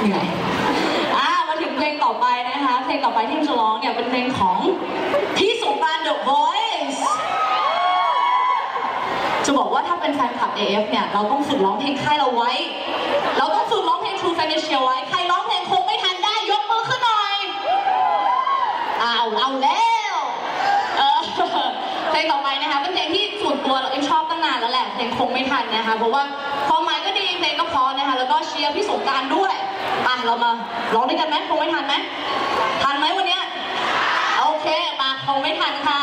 เหนื่อยอ่ามาถึงเพลงต่อไปนะคะ เพลงต่อไปที่จะร้องเนี่ยเป็นเพลงของพี่สงกราน The Voice จะบอกว่าถ้าเป็นแฟนคลับ AF เนี่ย เราต้องฝึกร้องเพลงค่ายเราไว้ เราต้องฝึกร้องเพลง True Financial ไว้ค่ะร้องเพลงคงไม่ทันได้ยกมือขึ้นหน่อย อ้าวเอาแล้วเออเพลงต่อไปนะคะเป็นเพลงที่ส่วนตัวเราเองชอบ เนานแล้วแหละเพลงคงไม่ทันนะคะ เพราะว่าความหมายก็ดีเพลงก็เพราะนะคะ แล้วก็เชียร์พี่สงการด้วยอะเรามาร้องด้วยกันไหมคงไม่ทันไหมทันไหมวันเนี้ยโอเคมาคงไม่ทันค่ะ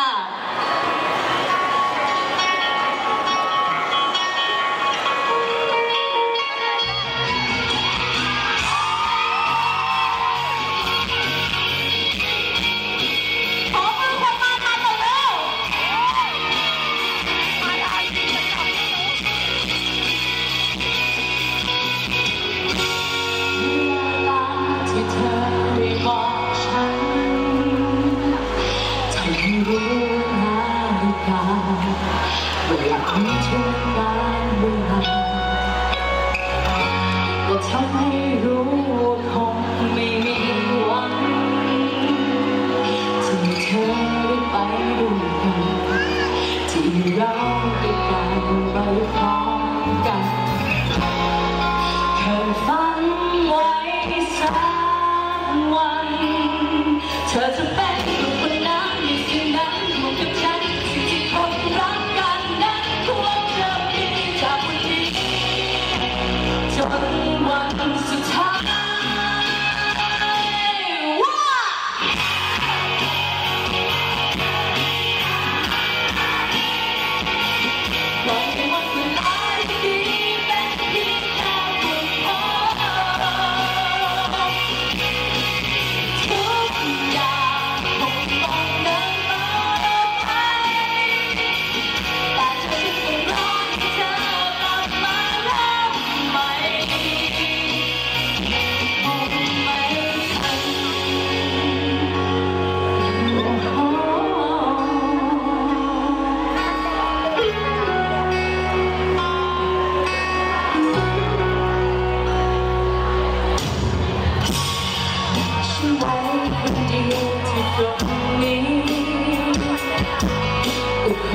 รู้แล้วหรือเปล่าว่อยากมีเธอนานเมื่อไหร่ก็ทำให้รู้ว่าคงไม่มีหวันที่เธอได้ไปด้วยกันที่เราได้ก้าวไปพร้อมกันเคยฝันไว้สักวัน เธอจะเป็น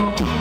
Oh.